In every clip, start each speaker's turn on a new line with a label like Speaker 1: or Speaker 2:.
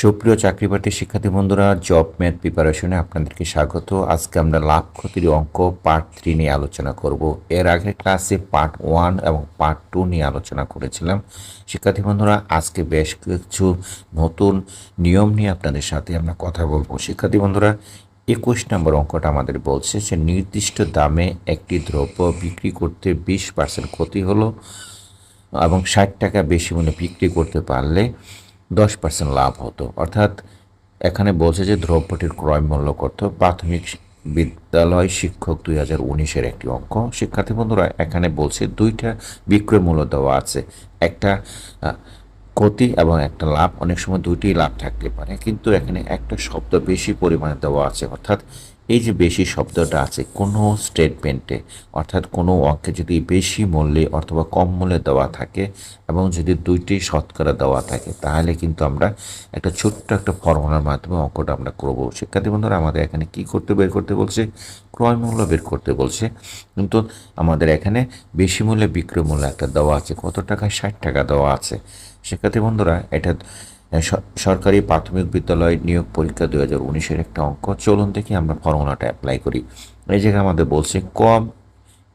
Speaker 1: সুপ্রিয় চাকরিপ্রার্থী শিক্ষার্থী বন্ধুরা জব ম্যাথ প্রিপারেশনে আপনাদেরকে স্বাগত। আজকে আমরা লাভ ক্ষতির অঙ্ক পার্ট থ্রি নিয়ে আলোচনা করব। এর আগে ক্লাসে পার্ট ওয়ান এবং পার্ট টু নিয়ে আলোচনা করেছিলাম। শিক্ষার্থী বন্ধুরা, আজকে বেশ কিছু নতুন নিয়ম নিয়ে আপনাদের সাথে আমরা কথা বলব। শিক্ষার্থী বন্ধুরা, একুশ নম্বর অঙ্কটা আমাদের বলছে যে নির্দিষ্ট দামে একটি দ্রব্য বিক্রি করতে বিশ পার্সেন্ট ক্ষতি হলো এবং ষাট টাকা বেশি মূল্যে বিক্রি করতে পারলে দশ পার্সেন্ট লাভ হতো। অর্থাৎ এখানে বলছে যে দ্রব্যটির ক্রয় মূল্য কত প্রাথমিক বিদ্যালয় শিক্ষক দুই হাজার উনিশের একটি অঙ্ক। শিক্ষার্থী বন্ধুরা, এখানে বলছে দুইটা বিক্রয় মূল্য দেওয়া আছে। একটা ক্ষতি এবং একটা লাভ। অনেক সময় দুইটি লাভ থাকতে পারে। কিন্তু এখানে একটা শব্দ বেশি পরিমাণে দেওয়া আছে। অর্থাৎ এই যে বেশি শব্দটা আছে, কোনো স্টেটমেন্টে অর্থাৎ কোনো অঙ্কে যদি বেশি মূল্যে অথবা কম মূল্যে দেওয়া থাকে এবং যদি দুইটি শতকরা দেওয়া থাকে, তাহলে কিন্তু আমরা একটা ছোট্ট একটা ফর্মুলার মাধ্যমে অঙ্কটা আমরা করব। শিক্ষার্থী বন্ধুরা, আমাদের এখানে কি করতে, বের করতে বলছে? ক্রয় মূল্য বের করতে বলছে। কিন্তু আমাদের এখানে বেশি মূল্যে বিক্রয় মূল্য একটা দেওয়া আছে, কত টাকা? ষাট টাকা দেওয়া আছে। শিক্ষার্থী বন্ধুরা, এটা সরকারি প্রাথমিক বিদ্যালয় নিয়োগ পরীক্ষা দুই হাজার উনিশের একটা অঙ্ক। চলুন দেখি আমরা ফর্মুলাটা অ্যাপ্লাই করি। এই জায়গায় আমাদের বলছে কম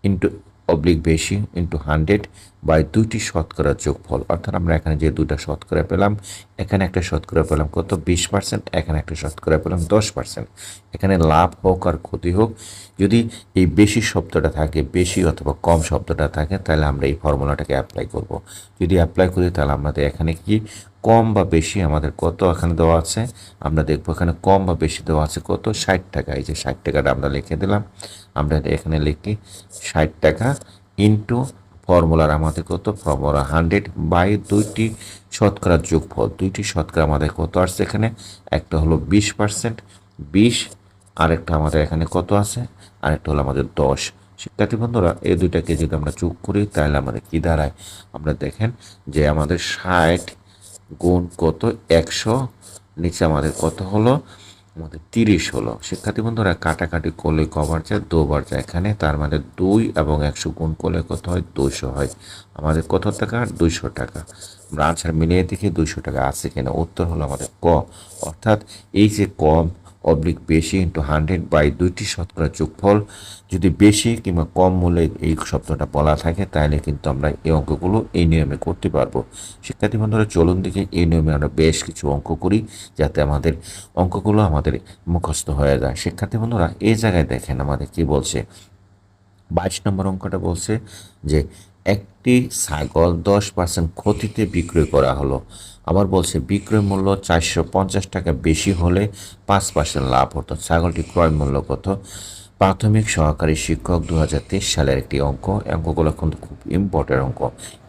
Speaker 1: ইন্টু অবলিক বেশি ইন্টু হান্ড্রেড বাই দুইটি শতকরা যোগফল। অর্থাৎ আমরা এখানে যে দুইটা শতকরা পেলাম, এখানে একটা শতকরা পেলাম কত? বিশ পার্সেন্ট এখানে একটা শতকরা পেলাম দশ পার্সেন্ট এখানে লাভ হোক আর ক্ষতি হোক, যদি এই বেশি শব্দটা থাকে, বেশি অথবা কম শব্দটা থাকে, তাহলে আমরা এই ফর্মুলাটাকে অ্যাপ্লাই করব। যদি অ্যাপ্লাই করি, তাহলে আমাদের এখানে কি? কম বা বেশি আমাদের কত এখানে দেওয়া আছে? আমরা দেখব এখানে কম বা বেশি দেওয়া আছে কত? ষাট টাকা। এই যে ষাট টাকাটা আমরা লিখে দিলাম। আমরা এখানে লিখি ষাট টাকা ইন্টু ফর্মুলার আমাদের কত? ফর্মুলা হান্ড্রেড বাই দুইটি শতকরা যোগফল। দুইটি শতকরা আমাদের কত আসছে এখানে? একটা হলো বিশ পার্সেন্ট। বিশ, আরেকটা আমাদের এখানে কত আছে? আরেকটা হলো আমাদের দশ। শিক্ষার্থী বন্ধুরা, এই দুইটাকে যদি আমরা যোগ করি, তাহলে আমাদের কি দাঁড়ায়? আমরা দেখেন যে আমাদের ষাট গুণ কত? একশো। নিচে আমাদের কত হলো? আমাদের তিরিশ হলো। শিক্ষার্থী বন্ধুরা, কাটাকাটি করলে কবার যায়, দুবার যায়। এখানে তার মানে দুই এবং একশো গুণ করলে কত হয়? দুশো হয়। আমাদের কত টাকা? দুইশো টাকা। আমরা আনসার মিলিয়ে দেখি দুইশো টাকা আছে কিনা। উত্তর হলো আমাদের ক। অর্থাৎ এই যে কম অবলিক বেশি ইন্টু হান্ড্রেড বাই দুইটি শতকরা যোগফল। যদি বেশি কিংবা কম মূল্যে এই শব্দটা বলা থাকে, তাহলে কিন্তু আমরা এই অঙ্কগুলো এই নিয়মে করতে পারব। শিক্ষার্থী বন্ধুরা, চলুন দিকে এই নিয়মে আমরা বেশ কিছু অঙ্ক করি, যাতে আমাদের অঙ্কগুলো আমাদের মুখস্থ হয়ে যায়। শিক্ষার্থী বন্ধুরা, এই জায়গায় দেখেন আমাদের কি বলছে। বাইশ নম্বর অঙ্কটা বলছে যে একটি ছাগল দশ পার্সেন্ট ক্ষতিতে বিক্রয় করা হলো। আবার বলছে, বিক্রয় মূল্য চারশো পঞ্চাশ টাকা বেশি হলে পাঁচ পার্সেন্ট লাভ হতো। ছাগলটি ক্রয় মূল্য কত? প্রাথমিক সহকারী শিক্ষক দু হাজার তেইশ সালের একটি অঙ্ক, অঙ্কগুলো কিন্তু খুব ইম্পর্টেন্ট অঙ্ক।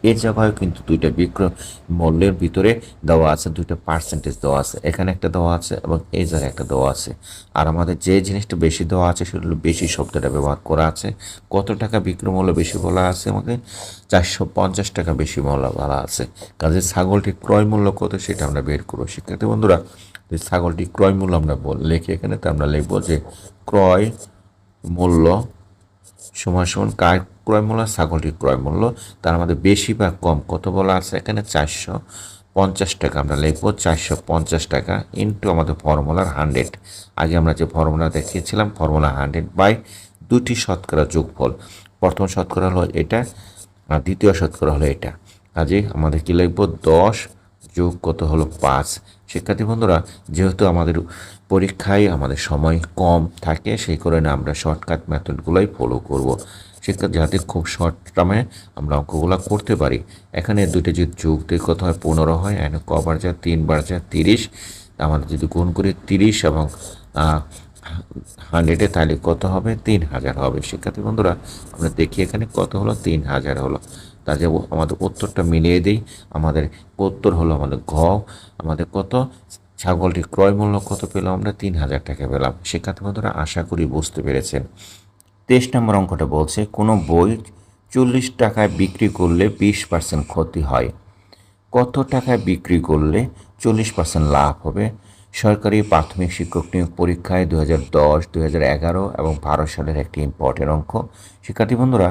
Speaker 1: এই জায়গায় কিন্তু দুইটা বিক্রয় মূল্যের ভিতরে দেওয়া আছে, দুইটা পার্সেন্টেজ দেওয়া আছে। এখানে একটা দেওয়া আছে এবং এই জায়গায় একটা দেওয়া আছে। আর আমাদের যে জিনিসটা বেশি দেওয়া আছে, সেটা বেশি শব্দটা ব্যবহার করা আছে। কত টাকা বিক্রয় মূল্য বেশি বলা আছে আমাকে? চারশো পঞ্চাশ টাকা বেশি মূল্য বলা আছে। কাজে ছাগলটির ক্রয় মূল্য কত, সেটা আমরা বের করব। শিক্ষার্থী বন্ধুরা, যে ছাগলটির ক্রয় মূল্য আমরা লিখি এখানে, তো আমরা লিখব যে ক্রয় মূল্য সমান সমান কার ক্রয় মূল্য ছাগলটির ক্রয় মূল্য, তার মধ্যে বেশি বা কম, কত বলা আছে এখানে? চারশো পঞ্চাশ টাকা আমরা লিখব, চারশো পঞ্চাশ টাকা ইন্টু আমাদের ফর্মুলার হান্ড্রেড। আগে আমরা যে ফর্মুলা দেখিয়েছিলাম, ফর্মুলা হান্ড্রেড বাই দুটি শতকরা যোগফল। প্রথম শতকরা হলো এটা, আর দ্বিতীয় শতকরা হলো এটা। কাজে আমাদের কি লিখব? দশ যোগ কত হলো? পাঁচ। শিক্ষার্থী বন্ধুরা, যেহেতু আমাদের পরীক্ষায় আমাদের সময় কম থাকে, সেই কারণে আমরা শর্টকাট মেথডগুলোই ফলো করব। শিক্ষা যাতে খুব শর্ট টার্মে আমরা অঙ্কগুলো করতে পারি। এখানে দুটো যদি যোগ দিয়ে কত হয়? পনেরো হয়, এখানে কবার যায়? তিনবার যা তিরিশ। আমাদের যদি গুণ করি তিরিশ এবং হান্ড্রেডে তাহলে কত হবে? তিন হাজার হবে। শিক্ষার্থী বন্ধুরা, আমরা দেখি এখানে কত হলো? তিন হাজার হলো। তাহলে আমাদের উত্তরটা মিলিয়ে দিই। আমাদের উত্তর হলো আমাদের ঘ। আমাদের কত? ছাগলটির ক্রয় মূল্য কত পেলাম আমরা তিন হাজার টাকা পেলাম। শিক্ষার্থী বন্ধুরা, আশা করি বুঝতে পেরেছেন। তেইশ নম্বর অঙ্কটা বলছে, কোনো বই চল্লিশ টাকায় বিক্রি করলে বিশ পার্সেন্ট ক্ষতি হয়। কত টাকায় বিক্রি করলে চল্লিশ পার্সেন্ট লাভ হবে? সরকারি প্রাথমিক শিক্ষক নিয়োগ পরীক্ষায় দু হাজার দশ দু হাজার এগারো এবং বারো সালের একটি ইম্পর্টেন্ট অঙ্ক। শিক্ষার্থী বন্ধুরা,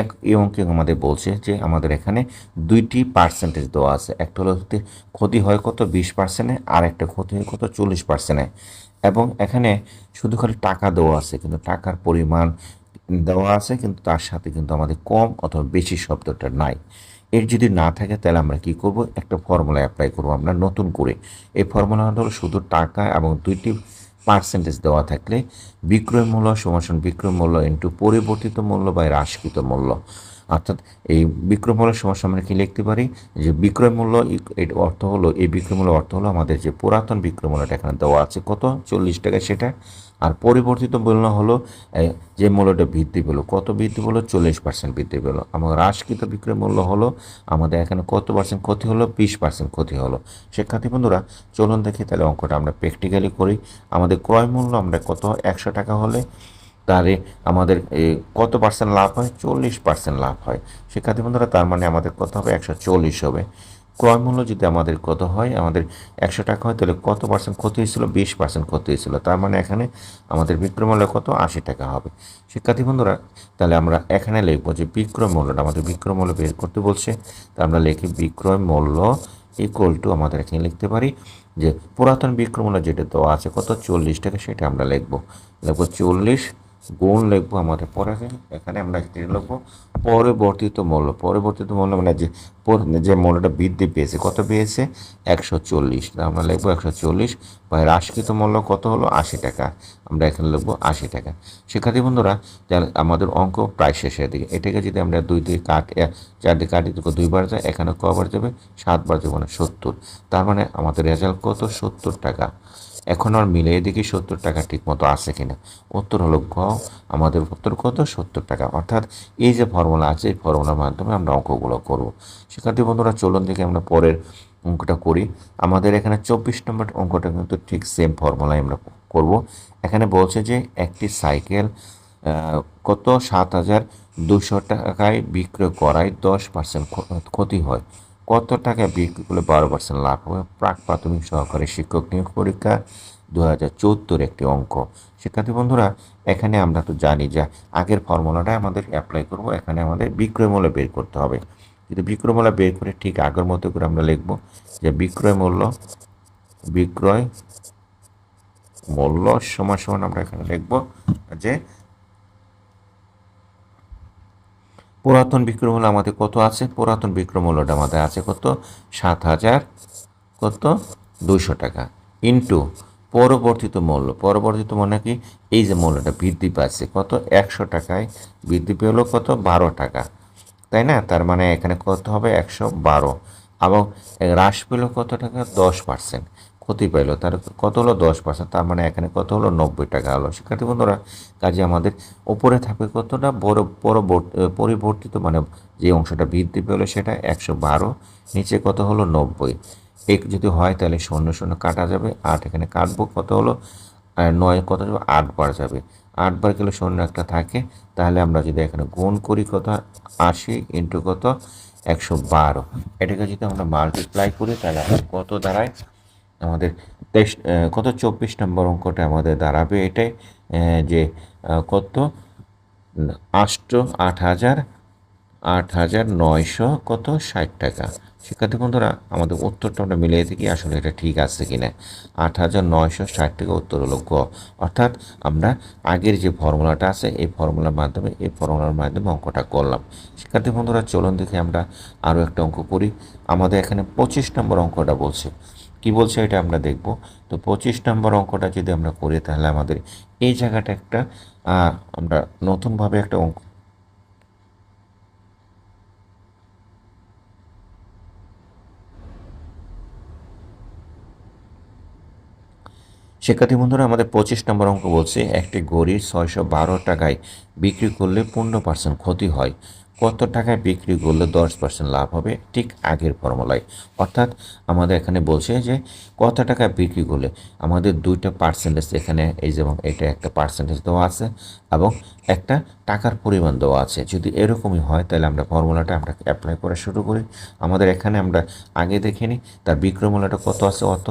Speaker 1: এক এই অঙ্কে আমাদের বলছে যে আমাদের এখানে দুইটি পার্সেন্টেজ দেওয়া আছে। একটা হলো ক্ষতি হয় কত? বিশ পার্সেন্টে আর একটা ক্ষতি হয় কত? চল্লিশ পার্সেন্টে এবং এখানে শুধু খালি টাকা দেওয়া আছে, কিন্তু টাকার পরিমাণ দেওয়া আছে, কিন্তু তার সাথে কিন্তু আমাদের কম অথবা বেশি শব্দটা নাই। এর যদি না থাকে, তাহলে আমরা কি করব? একটা ফর্মুলা অ্যাপ্লাই করব আমরা নতুন করে। এই ফর্মুলা হলো শুধু টাকা এবং দুইটি পার্সেন্টেজ দেওয়া থাকলে বিক্রয় মূল্য সমাসন বিক্রয় মূল্য ইন্টু পরিবর্তিত মূল্য বা হ্রাসকৃত মূল্য। অর্থাৎ এই বিক্রয় মূল্য সমস্যা আমরা কি লিখতে পারি? যে বিক্রয় মূল্য এর অর্থ হলো, এই বিক্রয় মূল্য অর্থ হলো আমাদের যে পুরাতন বিক্রয় মূল্যটা এখানে দেওয়া আছে, কত? চল্লিশ টাকা সেটা। আর পরিবর্তিত মূল্য হলো যে মূল্যটা বৃদ্ধি পেল, কত বৃদ্ধি পেল? চল্লিশ পার্সেন্ট বৃদ্ধি পেল। এবং হ্রাসকৃত বিক্রয় মূল্য হলো, আমাদের এখানে কত পার্সেন্ট ক্ষতি হলো? বিশ পার্সেন্ট ক্ষতি হলো। শিক্ষার্থী বন্ধুরা, চলুন দেখি তাহলে অঙ্কটা আমরা প্র্যাকটিক্যালি করি। আমাদের ক্রয় মূল্য আমরা কত? একশো টাকা হলে। তাহলে আমাদের কত পার্সেন্ট লাভ হয়? চল্লিশ পার্সেন্ট লাভ হয়। শিক্ষার্থী বন্ধুরা, তার মানে আমাদের কত হবে? একশো চল্লিশ হবে। ক্রয় মূল্য যদি আমাদের কত হয়, আমাদের একশো টাকা হয়, তাহলে কত পার্সেন্ট ক্ষতি হয়েছিল? বিশ পার্সেন্ট ক্ষতি হয়েছিল। তার মানে এখানে আমাদের বিক্রয় মূল্য কত? আশি টাকা হবে। শিক্ষার্থী বন্ধুরা, তাহলে আমরা এখানে লিখব যে বিক্রয় মূল্যটা আমাদের বিক্রয় মূল্য বের করতে বলছে। তা আমরা লিখি বিক্রয় মূল্য ইকুয়াল টু আমাদের এখানে লিখতে পারি যে পুরাতন বিক্রয় মূল্য যেটা দেওয়া আছে, কত? চল্লিশ টাকা, সেটা আমরা লিখব। লিখব চল্লিশ গুণ লিখব আমাদের। পরে এখানে আমরা লিখব, পরিবর্তিত মূল্য। পরিবর্তিত মূল্য মানে যে যে মূল্যটা বৃদ্ধি পেয়েছে, কত পেয়েছে? একশো চল্লিশ। আমরা লিখব একশো চল্লিশ বা হ্রাসকৃত মূল্য কত হলো? আশি টাকা। আমরা এখানে লিখব আশি টাকা। শিক্ষার্থী বন্ধুরা আমাদের অঙ্ক প্রায় শেষের দিকে এটাকে যদি আমরা দুই দিয়ে কাট চার দিয়ে কাটি দুইবার যায়, এখানে কবার যাবে? সাতবার যাবে মানে সত্তর। তার মানে আমাদের রেজাল্ট কত? সত্তর টাকা। এখন আর মিলে এদিকে সত্তর টাকা ঠিক মতো আছে কিনা। উত্তর হলো গ, আমাদের উত্তর কত? সত্তর টাকা। অর্থাৎ এই যে ফর্মুলা আছে, এই ফর্মুলার মাধ্যমে আমরা অঙ্কগুলো করব। শিক্ষার্থী বন্ধুরা, চলুন দেখে আমরা পরের অঙ্কটা করি। আমাদের এখানে চব্বিশ নম্বর অঙ্কটা কিন্তু ঠিক সেম ফর্মুলায় আমরা করব। এখানে বলছে যে একটি সাইকেল কত? সাত হাজার দুশো টাকায় বিক্রয় করায় দশ পার্সেন্ট ক্ষতি হয়। কত টাকা বিক্রি করলে বারো পার্সেন্ট লাভ হবে? প্রাক প্রাথমিক সহকারী শিক্ষক নিয়োগ পরীক্ষা দু হাজার চোদ্দোর একটি অঙ্ক। শিক্ষার্থী বন্ধুরা, এখানে আমরা তো জানি যে আগের ফর্মুলাটা আমাদের অ্যাপ্লাই করব, এখানে আমাদের বিক্রয় মূল্য বের করতে হবে। কিন্তু বিক্রয় মূল্য বের করে ঠিক আগের মতো করে আমরা লিখব যে বিক্রয় মূল্য বিক্রয় মূল্য সমান সমান আমরা এখানে লিখব যে পুরাতন বিক্রয় মূল্য আমাদের কত আছে? পুরাতন বিক্রয় মূল্যটা আমাদের আছে কত? সাত হাজার কত? দুইশো টাকা। ইন্টু পরবর্তিত মূল্য। পরবর্তিত মানে কি এই যে মূল্যটা বৃদ্ধি পাচ্ছে কত? একশো টাকায় বৃদ্ধি পেল কত? বারো টাকা। তাই না? তার মানে এখানে কত হবে? একশো বারো। এবং হ্রাস পেল কত টাকা? দশ পার্সেন্ট। ক্ষতি পাইলো। তার কত হলো? দশ পার্সেন্ট তার মানে এখানে কত হলো? নব্বই টাকা হলো। শিক্ষার্থী বন্ধুরা, কাজে আমাদের উপরে থাকবে কতটা বড় পরবর্তী পরিবর্তিত মানে যে অংশটা বৃদ্ধি পেল সেটা একশো বারো, নিচে কত হলো? নব্বই। এক যদি হয় তাহলে শূন্য শূন্য কাটা যাবে। আট এখানে কাটবো, কত হলো? নয় কত যাবে? আট বার যাবে। আট বার গেলে শূন্য একটা থাকে। তাহলে আমরা যদি এখানে গুণ করি কত? আশি ইন্টু কত? একশো বারো। এটাকে যদি আমরা মাল্টিপ্লাই করি তাহলে কত দাঁড়ায়? আমাদের তেইশ কত? চব্বিশ নম্বর অঙ্কটা আমাদের দাঁড়াবে এটাই যে কত? আষ্ট, আট হাজার আট হাজার নয়শো কত? ষাট টাকা। শিক্ষার্থী বন্ধুরা, আমাদের উত্তরটা আমরা মিলিয়ে দেখি আসলে এটা ঠিক আছে কিনা। আট হাজার নয়শো ষাট টাকা উত্তর হলো গ। অর্থাৎ আমরা আগের যে ফর্মুলাটা আছে, এই ফর্মুলার মাধ্যমে, এই ফর্মুলার মাধ্যমে অঙ্কটা করলাম। শিক্ষার্থী বন্ধুরা, চলুন দেখে আমরা আরও একটা অঙ্ক করি। আমাদের এখানে পঁচিশ নম্বর অঙ্কটা বলছে। কি বলছে এটা আমরা দেখব। তো পঁচিশ নম্বর অঙ্কটা যদি আমরা করি, তাহলে আমাদের এই জায়গাটা একটা আমরা নতুনভাবে একটা অঙ্ক শিক্ষার্থী বন্ধুরা, আমাদের পঁচিশ নম্বর অঙ্ক বলছে, একটি গড়ি ছয়শো বারো টাকায় বিক্রি করলে পনেরো পার্সেন্ট ক্ষতি হয়। কত টাকায় বিক্রি করলে দশ পার্সেন্ট লাভ হবে? ঠিক আগের ফর্মুলায়। অর্থাৎ আমাদের এখানে বলছে যে, কত টাকায় বিক্রি করলে আমাদের দুইটা পার্সেন্টেজ এখানে এই যেমন এটা একটা পার্সেন্টেজ দেওয়া আছে এবং একটা টাকার পরিমাণ দেওয়া আছে। যদি এরকমই হয়, তাহলে আমরা ফর্মুলাটা আমরা অ্যাপ্লাই করা শুরু করি। আমাদের এখানে আমরা আগে দেখে নিই তার বিক্রয় কত আছে অত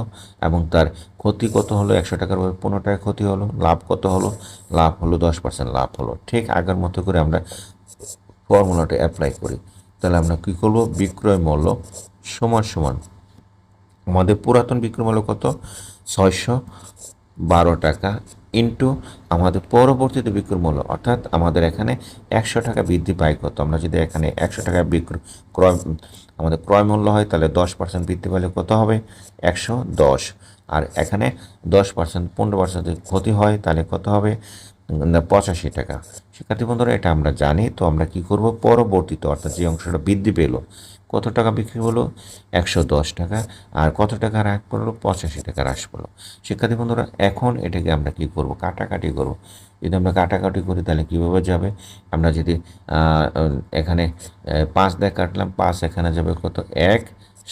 Speaker 1: এবং তার ক্ষতি কত হলো? একশো টাকার উপর পনেরো টাকা ক্ষতি হলো, লাভ কত হলো? লাভ হলো, দশ পার্সেন্ট লাভ হলো। ঠিক আগের মতো করে আমরা ফর্মুলাটা অ্যাপ্লাই করি। তাহলে আমরা কী করব? বিক্রয় মূল্য সমান সমান। আমাদের পুরাতন বিক্রয় মূল্য কত? ছয়শো বারো টাকা ইন্টু আমাদের পরবর্তীতে বিক্রয় মূল্য, অর্থাৎ আমাদের এখানে একশো টাকা বৃদ্ধি পায় কত? আমরা যদি এখানে একশো টাকা বিক্রয় ক্রয়, আমাদের ক্রয় মূল্য হয়, তাহলে দশ পার্সেন্ট বৃদ্ধি পাইলে কত হবে? একশো দশ। আর এখানে দশ পার্সেন্ট পনেরো পার্সেন্ট ক্ষতি হয়, তাহলে কত হবে? পঁচাশি টাকা। শিক্ষার্থী বন্ধুরা, এটা আমরা জানি, তো আমরা কি করব? পরবর্তীতে, অর্থাৎ যে অংশটা বৃদ্ধি পেল, কত টাকা বিক্রি হলো? একশো দশ টাকা। আর কত টাকা হ্রাস পড়ল পঁচাশি টাকা হ্রাস পড়ল শিক্ষার্থী বন্ধুরা, এখন এটাকে আমরা কি করব? কাটাকাটি করব। যদি আমরা কাটাকাটি করি, তাহলে কীভাবে যাবে? আমরা যদি এখানে পাঁচ দেখ কাটলাম, পাঁচ এখানে যাবে কত? এক,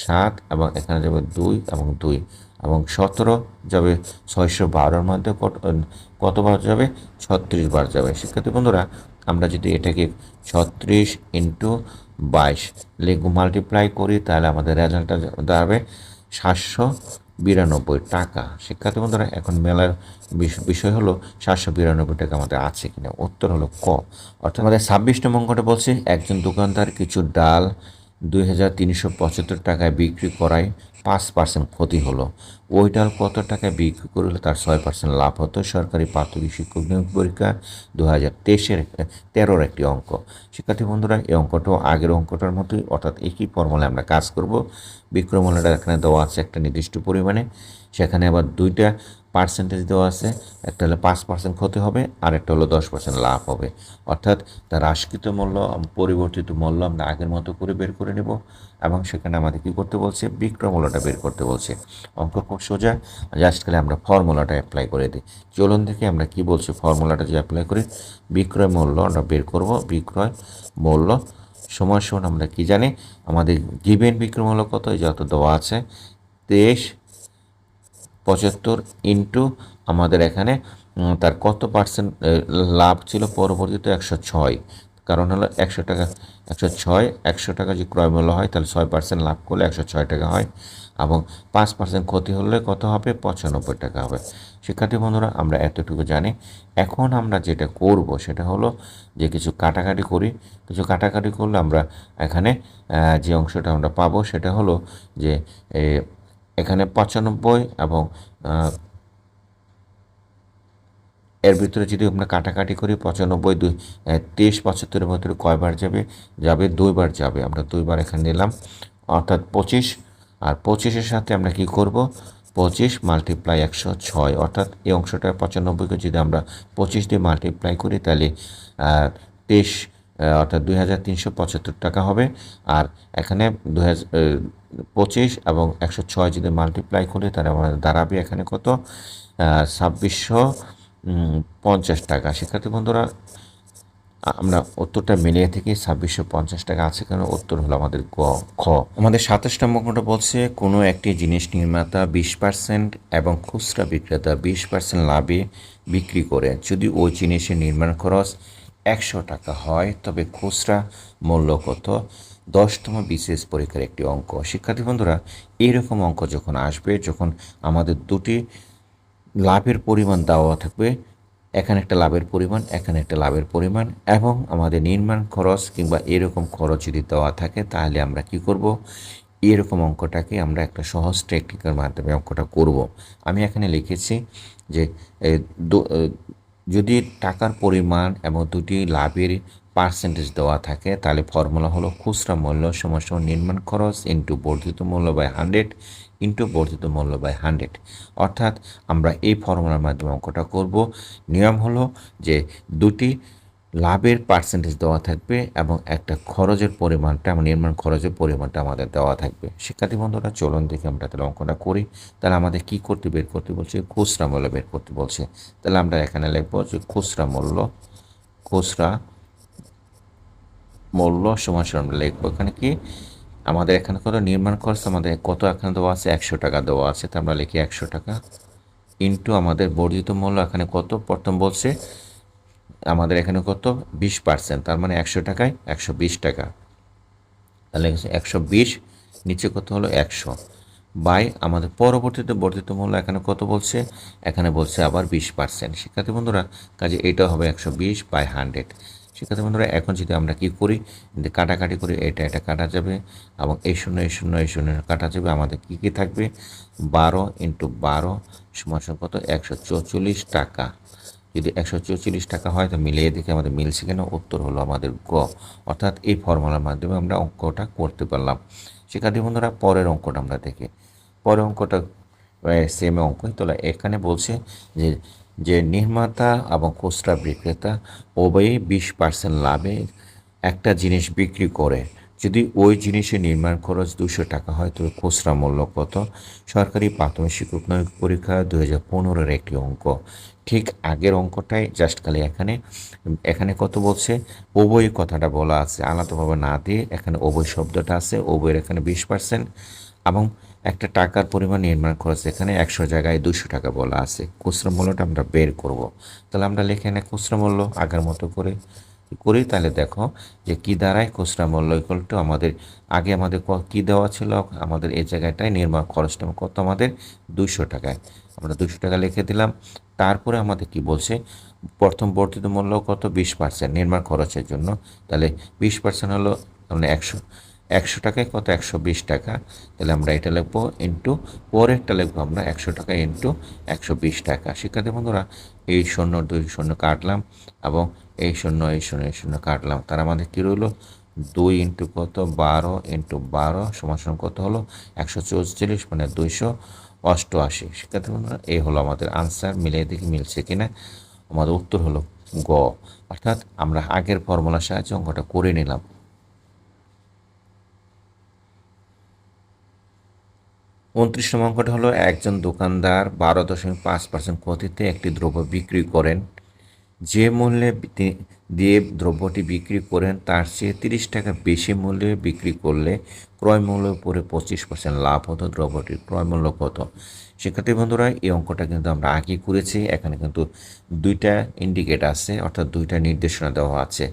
Speaker 1: সাত, এবং এখানে যাবে দুই, এবং দুই। এবং সতেরো যাবে ছয়শো বারোর মধ্যে কত কতবার যাবে? ছত্রিশ বার যাবে। শিক্ষার্থী বন্ধুরা, আমরা যদি এটাকে ছত্রিশ ইন্টু বাইশ লেগু মাল্টিপ্লাই করি, তাহলে আমাদের রেজাল্টটা দাঁড়াবে সাতশো বিরানব্বই টাকা। শিক্ষার্থী বন্ধুরা, এখন মেলার বিষ- বিষয় হলো সাতশো বিরানব্বই টাকা আমাদের আছে কিনা? উত্তর হলো ক। অর্থাৎ আমাদের ছাব্বিশ নম্বর বলছে, একজন দোকানদার কিছু ডাল দুই হাজার তিনশো পঁচাত্তর টাকায় বিক্রি করায় পাঁচ পার্সেন্ট ক্ষতি হলো। ওই ডাল কত টাকায় বিক্রি করলে তার ছয় পার্সেন্ট লাভ হতো? সরকারি প্রাথমিক শিক্ষক নিয়োগ পরীক্ষা দু হাজার তেইশের তেরোর একটি অঙ্ক। শিক্ষার্থী বন্ধুরা, এই অঙ্কটাও আগের অঙ্কটার মতোই, অর্থাৎ একই ফর্মুলায় আমরা কাজ করব। বিক্রমূল্যটা এখানে দেওয়া আছে একটা নির্দিষ্ট পরিমাণে। সেখানে আবার দুইটা পার্সেন্টেজ দেওয়া আছে। একটা হলো পাঁচ পার্সেন্ট ক্ষতি হবে আর একটা হলো দশ পার্সেন্ট লাভ হবে। অর্থাৎ তার আশকিত মূল্য, পরিবর্তিত মূল্য আমরা আগের মতো করে বের করে নেব এবং সেখানে আমাদের কী করতে বলছে? বিক্রয় মূল্যটা বের করতে বলছে। অঙ্ক খুব সোজা। জাস্ট খালি আমরা ফর্মুলাটা অ্যাপ্লাই করে দিই। চলুন দেখি আমরা কি বলছি ফর্মুলাটা যে অ্যাপ্লাই করি। বিক্রয় মূল্য আমরা বের করব, বিক্রয় মূল্য। সময় সমান আমরা কি জানি? আমাদের গিভেন বিক্রয় মূল্য কত? যত দেওয়া আছে। তেইশ পঁচাত্তর ইন্টু আমাদের এখানে তার কত পার্সেন্ট লাভ ছিল পরবর্তীতে একশো ছয়। কারণ হলো একশো টাকা, একশো ছয়, একশো টাকা যদি ক্রয় মূল্য হয়, তাহলে ছয় পার্সেন্ট লাভ করলে একশো ছয় টাকা হয় এবং পাঁচ পার্সেন্ট ক্ষতি হলে কত হবে? পঁচানব্বই টাকা হবে। শিক্ষার্থী বন্ধুরা, আমরা এতটুকু জানি। এখন আমরা যেটা করব সেটা হলো যে কিছু কাটাকাটি করি। কিছু কাটাকাটি করলে আমরা এখানে যে অংশটা আমরা পাবো সেটা হলো যে এখানে পঁচানব্বই এবং এর ভিতরে যদি আমরা কাটাকাটি করি, পঁচানব্বই দুই তেইশ, পঁচাত্তরের ভিতরে কয়বার যাবে? যাবে, দুইবার যাবে। আমরা দুইবার এখানে নিলাম। অর্থাৎ পঁচিশ। আর পঁচিশের সাথে আমরা কি করব? পঁচিশ মাল্টিপ্লাই একশো ছয়। অর্থাৎ এই অংশটা পঁচানব্বইকে যদি আমরা পঁচিশ দিয়ে মাল্টিপ্লাই করি, তাহলে তেইশ অর্থাৎ দুই হাজার তিনশো পঁচাত্তর টাকা হবে। আর এখানে দু পঁচিশ এবং একশো ছয় যদি মাল্টিপ্লাই করি, তাহলে আমাদের দাঁড়াবে এখানে কত? ছাব্বিশশো পঞ্চাশ টাকা। শিক্ষার্থী বন্ধুরা, আমরা উত্তরটা মিলিয়ে থেকে ছাব্বিশশো পঞ্চাশ টাকা আছে কেন? উত্তর হলো আমাদের গ খ। আমাদের সাতাশ নম্বরটা বলছে, কোনো একটি জিনিস নির্মাতা বিশ পার্সেন্ট এবং খুচরা বিক্রেতা বিশ পার্সেন্ট লাভে বিক্রি করে। যদি ওই জিনিসের নির্মাণ খরচ একশো টাকা হয়, তবে খুচরা মূল্য কত? দশতম বিশেষ পরীক্ষার একটি অঙ্ক। শিক্ষার্থী বন্ধুরা এইরকম অঙ্ক যখন আসবে, যখন আমাদের দুটি লাভের পরিমাণ দেওয়া থাকবে, এখানে একটা লাভের পরিমাণ, এখানে একটা লাভের পরিমাণ, এবং আমাদের নির্মাণ খরচ কিংবা এরকম খরচ যদি দেওয়া থাকে, তাহলে আমরা কি করব? এরকম অঙ্কটাকে আমরা একটা সহজ টেকনিকের মাধ্যমে অঙ্কটা করব। আমি এখানে লিখেছি যে যদি টাকার পরিমাণ এবং দুটি লাভের পার্সেন্টেজ দেওয়া থাকে, তাহলে ফর্মুলা হলো খুচরা মূল্য সমস্যা নির্মাণ খরচ ইন্টু বর্ধিত মূল্য বাই হান্ড্রেড ইন্টু বর্ধিত মূল্য বাই হান্ড্রেড অর্থাৎ আমরা এই ফর্মুলার মাধ্যমে অঙ্কটা করব। নিয়ম হলো যে দুটি লাভের পার্সেন্টেজ দেওয়া থাকবে এবং একটা খরচের পরিমাণটা আমার নির্মাণ খরচের পরিমাণটা আমাদের দেওয়া থাকবে। শিক্ষার্থী বন্ধুরা, চলুন দেখে আমরা তাহলে অঙ্কটা করি। তাহলে আমাদের কি করতে বের করতে বলছে? খুচরা মূল্য বের করতে বলছে। তাহলে আমরা এখানে লিখব যে খুচরা মূল্য খুচরা মূল্য সমান সমান আমরা লিখব। এখানে কি? আমাদের এখানে কত? নির্মাণ খরচ আমাদের কত এখানে দেওয়া আছে? একশো টাকা দেওয়া আছে। তা আমরা লিখি একশো টাকা। ইন্টু আমাদের বর্ধিত মূল্য এখানে কত? প্রথম বলছে আমাদের এখানে কত? বিশ পার্সেন্ট তার মানে একশো টাকায় একশো বিশ টাকা। তাহলে একশো বিশ, নিচে কত হলো? একশো। বাই, আমাদের পরবর্তীতে বর্ধিত মূল্য এখানে কত বলছে? এখানে বলছে আবার বিশ পার্সেন্ট শিক্ষার্থী বন্ধুরা, কাজে এটা হবে একশো বিশ বাই হান্ড্রেড। শিক্ষার্থী বন্ধুরা, এখন যদি আমরা কি করি? কাটাকাটি করি, এটা এটা কাটা যাবে এবং এই শূন্য এই শূন্য এই শূন্য কাটা যাবে। আমাদের কি কি থাকবে? বারো ইন্টু বারো সমান কত? একশো চৌচল্লিশ টাকা। যদি একশো চৌচল্লিশ টাকা হয়, তো মিলিয়ে দেখে আমাদের মিলছে কেন? উত্তর হলো আমাদের গ। অর্থাৎ এই ফর্মুলার মাধ্যমে আমরা অঙ্কটা করতে পারলাম। শিক্ষার্থী বন্ধুরা, পরের অঙ্কটা আমরা দেখি। পরের অঙ্কটা সেম অঙ্ক। তোলা এখানে বলছে যে যে নির্মাতা এবং খুচরা বিক্রেতা উভয়ই বিশ পার্সেন্ট লাভে একটা জিনিস বিক্রি করে। যদি ওই জিনিসের নির্মাণ খরচ দুশো টাকা হয়, তবে খুচরা মূল্য কত? সরকারি প্রাথমিক শিক্ষক নিয়োগ পরীক্ষা দু হাজার পনেরোর একটি অঙ্ক। ঠিক আগের অঙ্কটাই জাস্ট খালি এখানে। এখানে কত বলছে? উভয় কথাটা বলা আছে। আলাদাভাবে না দিয়ে এখানে উভয় শব্দটা আছে, উভয়ের এখানে বিশ পার্সেন্ট এবং একটা টাকার পরিমাণ নির্মাণ খরচ এখানে একশো জায়গায় দুশো টাকা বলা আছে। খুচরা মূল্যটা আমরা বের করব। তাহলে আমরা লিখে এনে খুচরা মূল্য আগের মতো করে। করি তাহলে দেখো যে কি দাঁড়ায় খুচরা মূল্য ইকুয়াল টু আমাদের, আগে আমাদের ক- দেওয়া ছিল? আমাদের এই জায়গাটায় নির্মাণ খরচটা কত আমাদের? দুশো টাকায়। আমরা দুশো টাকা লিখে দিলাম। তারপরে আমাদের কি বলছে? প্রথম বর্ধিত মূল্য কত? বিশ পার্সেন্ট নির্মাণ খরচের জন্য। তাহলে বিশ পার্সেন্ট হলো মানে একশো। একশো টাকায় কত? একশো বিশ টাকা। তাহলে আমরা এটা লিখব ইন্টু পরেরটা লিখব আমরা একশো টাকা ইন্টু একশো বিশ টাকা। শিক্ষার্থী বন্ধুরা, এই শূন্য, দুই শূন্য কাটলাম এবং এই শূন্য এই শূন্য এই শূন্য কাটলাম। তার আমাদের কী রইল? দুই ইন্টু কত? বারো ইন্টু বারো সমান কত হলো? একশো চৌচল্লিশ মানে দুইশো অষ্টআশি। শিক্ষার্থী বন্ধুরা, এই হলো আমাদের আনসার মিলিয়ে দেখি মিলছে কিনা? আমাদের উত্তর হলো গ। অর্থাৎ আমরা আগের ফর্মুলার সাহায্যে অঙ্কটা করে নিলাম। উনত্রিশ নম্বর অঙ্কটা হলো একজন দোকানদার বারো দশমিক পাঁচ পার্সেন্ট ক্ষতিতে একটি দ্রব্য বিক্রি করেন। যে মূল্যে দিয়ে দ্রব্যটি বিক্রি করেন তার চেয়ে তিরিশ টাকা বেশি মূল্যে বিক্রি করলে ক্রয় মূল্যের উপরে পঁচিশ পার্সেন্ট লাভ হতো, দ্রব্যটির ক্রয় মূল্য কত? শিক্ষার্থী বন্ধুরা, এই অঙ্কটা কিন্তু আমরা আগে করেছি। এখানে কিন্তু দুইটা ইন্ডিকেট আছে, অর্থাৎ দুইটা নির্দেশনা দেওয়া আছে।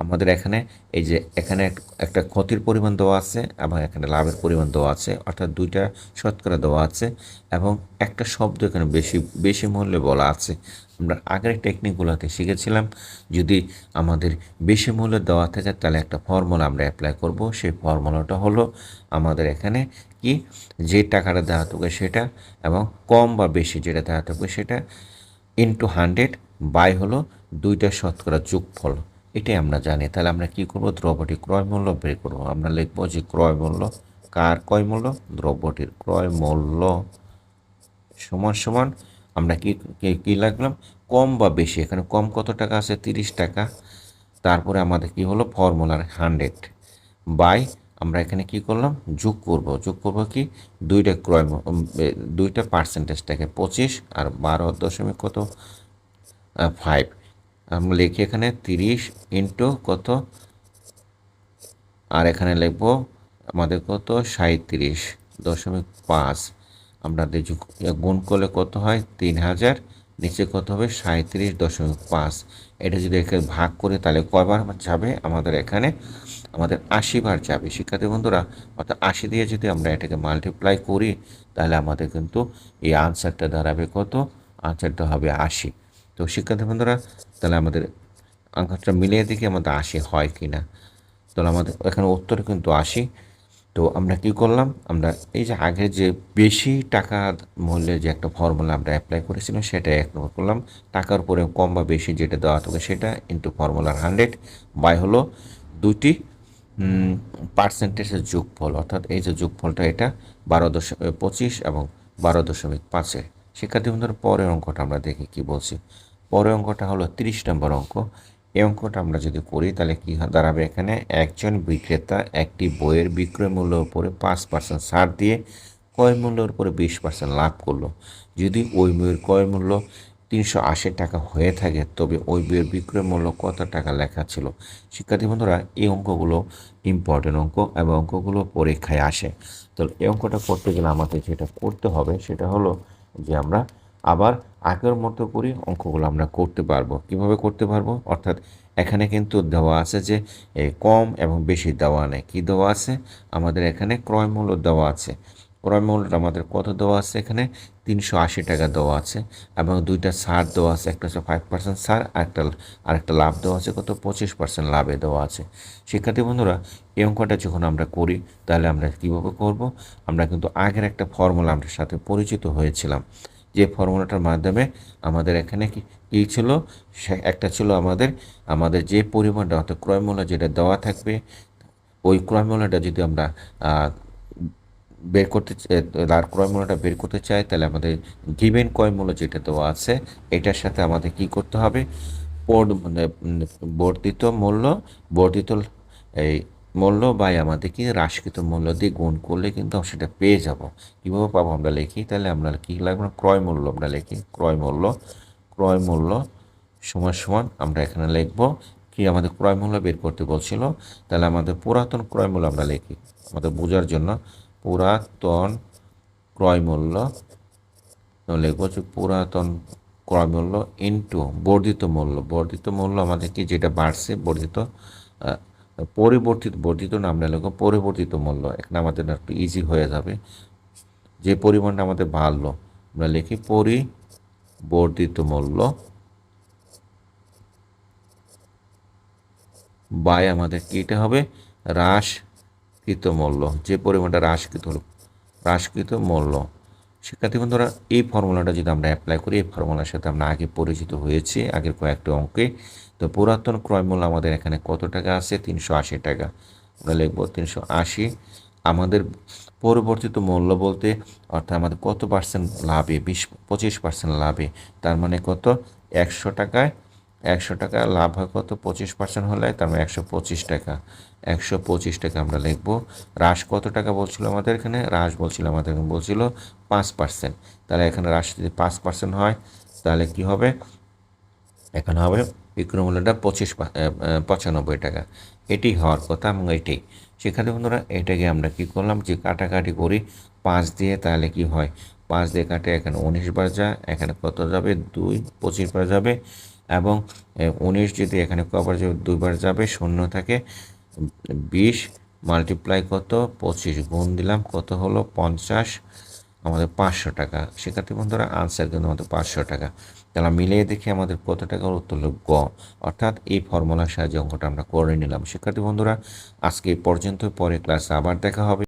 Speaker 1: আমাদের এখানে এই যে এখানে এক- একটা ক্ষতির পরিমাণ দেওয়া আছে এবং এখানে লাভের পরিমাণ দেওয়া আছে, অর্থাৎ দুইটা শতকরা দেওয়া আছে এবং একটা শব্দ এখানে বেশি বেশি মূল্যে বলা আছে। আমরা আগের টেকনিকগুলোতে শিখেছিলাম, যদি আমাদের বেশি মূল্য দেওয়া থাকে তাহলে একটা ফর্মুলা আমরা অ্যাপ্লাই করব। সেই ফর্মুলাটা হলো আমাদের এখানে কি? যে টাকাটা দেওয়া থাকবে সেটা এবং কম বা বেশি যেটা দেওয়া থাকবে সেটা ইন্টু হান্ড্রেড বাই হলো দুইটা শতকরা যোগফল। এটাই আমরা জানি। তাহলে আমরা কি করব? দ্রব্যটি ক্রয় মূল্য বের করব। আমরা লিখব যে ক্রয় মূল্য কার ক্রয় মূল্য? দ্রব্যটির ক্রয় মূল্য সমান সমান আমরা কি, কি- লাগলাম কম বা বেশি। এখানে কম কত টাকা আছে? তিরিশ টাকা। তারপরে আমাদের কি হলো? ফর্মুলার হান্ড্রেড বাই আমরা এখানে কি করলাম? যোগ করব। যোগ করব কি? দুইটা ক্রয় দুইটা পার্সেন্টেজটাকে পঁচিশ আর বারো দশমিক কত? ফাইভ আমরা লিখি এখানে তিরিশ ইন্টু কত? আর এখানে লিখব আমাদের কত? সাঁত্রিশ দশমিক পাঁচ। যোগ- গুণ করলে কত হয়? তিন হাজার। নিচে কত হবে? সাঁত্রিশ দশমিক পাঁচ। এটা যদি এখানে ভাগ করে তাহলে কয়বার যাবে? আমাদের এখানে আমাদের আশি বার যাবে। শিক্ষার্থী বন্ধুরা, অর্থাৎ আশি দিয়ে যদি আমরা এটাকে মাল্টিপ্লাই করি, তাহলে আমাদের কিন্তু এই আনসারটা দাঁড়াবে কত? আনসারটা হবে আশি। তো শিক্ষার্থী বন্ধুরা, তাহলে আমাদের আনসারটা মিলিয়ে দেখি আমাদের আশি হয় কি না তাহলে আমাদের এখানে উত্তর কিন্তু আশি তো আমরা কি করলাম? আমরা এই যে আগে যে বেশি টাকা মূল্যের যে একটা ফর্মুলা আমরা অ্যাপ্লাই করেছিলাম, সেটা এক নম্বর করলাম। টাকার উপরে কম বা বেশি যেটা দেওয়া থাকে সেটা ইন্টু ফর্মুলার হান্ড্রেড বাই হলো দুটি পার্সেন্টেজের যোগফল। অর্থাৎ এই যে যোগফলটা এটা বারো দশমিক পঁচিশ এবং বারো দশমিক পাঁচের। শিক্ষার্থী বন্ধুরা, পরের অঙ্কটা আমরা দেখি কি বলছি। পরের অঙ্কটা হলো তিরিশ নম্বর অঙ্ক। এই অঙ্কটা আমরা যদি করি, তাহলে কী দাঁড়াবে এখানে একজন বিক্রেতা একটি বইয়ের বিক্রয় মূল্যের উপরে পাঁচ পার্সেন্ট ছাড় দিয়ে ক্রয় মূল্যের উপরে বিশ পার্সেন্ট লাভ করল। যদি ওই বইয়ের ক্রয় মূল্য তিনশো আশি টাকা হয়ে থাকে, তবে ওই বইয়ের বিক্রয় মূল্য কত টাকা লেখা ছিল? শিক্ষার্থী বন্ধুরা, এই অঙ্কগুলো ইম্পর্টেন্ট অঙ্ক এবং অঙ্কগুলো পরীক্ষায় আসে। তো এই অঙ্কটা করতে গেলে আমাদের যেটা করতে হবে, সেটা হলো যে আমরা আবার আগের মতো করে অঙ্কগুলো আমরা করতে পারব। কীভাবে করতে পারব? অর্থাৎ এখানে কিন্তু দেওয়া আছে যে কম এবং বেশি দেওয়া নেই। কী দেওয়া আছে? আমাদের এখানে ক্রয় মূল্য দেওয়া আছে। ক্রয় মূল্যটা আমাদের কত দেওয়া আছে এখানে? তিনশো আশি টাকা দেওয়া আছে এবং দুইটা সার দেওয়া আছে। একটা হচ্ছে ফাইভ পার্সেন্ট ছাড় আরেকটা আরেকটা লাভ দেওয়া আছে কত? পঁচিশ পার্সেন্ট লাভে দেওয়া আছে। শিক্ষার্থী বন্ধুরা, এই অঙ্কটা যখন আমরা করি, তাহলে আমরা কীভাবে করব? আমরা কিন্তু আগের একটা ফর্মুলা আমরা সাথে পরিচিত হয়েছিলাম। যে ফর্মুলাটার মাধ্যমে আমাদের এখানে কি, কী ছিল? সে একটা ছিল আমাদের আমাদের যে পরিমাণটা অর্থাৎ ক্রয় মূল্য যেটা দেওয়া থাকবে, ওই ক্রয় মূল্যটা যদি আমরা বের করতে তার ক্রয় মূল্যটা বের করতে চাই, তাহলে আমাদের গিভেন ক্রয় মূল্য যেটা দেওয়া আছে, এটার সাথে আমাদের কি করতে হবে? মানে বর্ধিত মূল্য, বর্ধিত, এই মূল্য বাই আমাদের কি হ্রাসকৃত মূল্য দিয়ে গুণ করলে কিন্তু আমরা সেটা পেয়ে যাব। কীভাবে পাবো আমরা লিখি? তাহলে আমরা কি লাগবে না? ক্রয় মূল্য আমরা লিখি। ক্রয় মূল্য ক্রয় মূল্য সমান সমান আমরা এখানে লিখব। কি আমাদের ক্রয় মূল্য বের করতে বলছিল? তাহলে আমাদের পুরাতন ক্রয় মূল্য আমরা লিখি। আমাদের বোঝার জন্য পুরাতন ক্রয় মূল্য লিখব যে পুরাতন ক্রয় মূল্য ইন্টু বর্ধিত মূল্য। বর্ধিত মূল্য আমাদের কি? যেটা বাড়ছে, বর্ধিত পরিবর্তিত, বর্ধিত না আমরা পরিবর্তিত মূল্য এখানে আমাদের একটু ইজি হয়ে যাবে। যে পরিমাণটা আমাদের বাড়লো আমরা লিখি পরিবর্ধিত মূল্য বাই আমাদের কীটা হবে? হ্রাসকৃত মূল্য। যে পরিমাণটা হ্রাসকৃত হলো, হ্রাসকৃত মূল্য। শিক্ষার্থী বন্ধুরা, এই ফর্মুলাটা যদি আমরা অ্যাপ্লাই করি, এই ফর্মুলার সাথে আমরা আগে পরিচিত হয়েছি আগের কয়েকটা অঙ্কে। তো পুরাতন ক্রয় মূল্য আমাদের এখানে কত টাকা আছে? তিনশো আশি টাকা। আমরা লিখব তিনশো আশি। আমাদের পরিবর্তিত মূল্য বলতে, অর্থাৎ আমাদের কত পার্সেন্ট লাভে? বিশ, পঁচিশ পার্সেন্ট লাভে। তার মানে কত? একশো টাকায়, একশো টাকা লাভ হয় কত? পঁচিশ পার্সেন্ট হলে তার মানে একশো পঁচিশ টাকা। একশো পঁচিশ টাকা আমরা লিখব। হ্রাস কত টাকা বলছিল আমাদের এখানে? হ্রাস বলছিল আমাদের এখানে বলছিল পাঁচ পার্সেন্ট তাহলে এখানে হ্রাস যদি পাঁচ পার্সেন্ট হয়, তাহলে কি হবে? এখানে হবে বিক্রয় মূল্যটা পঁচিশ পঁচানব্বই টাকা। এটি হওয়ার কথা, এবং এটাই সেখানে বন্ধুরা, এটাকে আমরা কি করলাম? যে কাটাকাটি করি, পাঁচ দিয়ে তাহলে কি হয়? পাঁচ দিয়ে কাটে, এখানে উনিশ বার যায়, এখানে কত যাবে? দুই, পঁচিশ বার যাবে, এবং উনিশ যদি এখানে কবার যাবে দুইবার যাবে, শূন্য থাকে। বিশ মাল্টিপ্লাই কত? পঁচিশ গুণ দিলাম, কত হলো? পঞ্চাশ, আমাদের পাঁচশো টাকা। শিক্ষার্থী বন্ধুরা আনসার কিন্তু আমাদের পাঁচশো টাকা। তাহলে মিলিয়ে দেখে আমাদের কত টাকার উত্তর হলো গ। অর্থাৎ এই ফর্মুলার সাহায্যে অঙ্কটা আমরা করে নিলাম। শিক্ষার্থী বন্ধুরা, আজকে পর্যন্ত পরে ক্লাসে আবার দেখা হবে।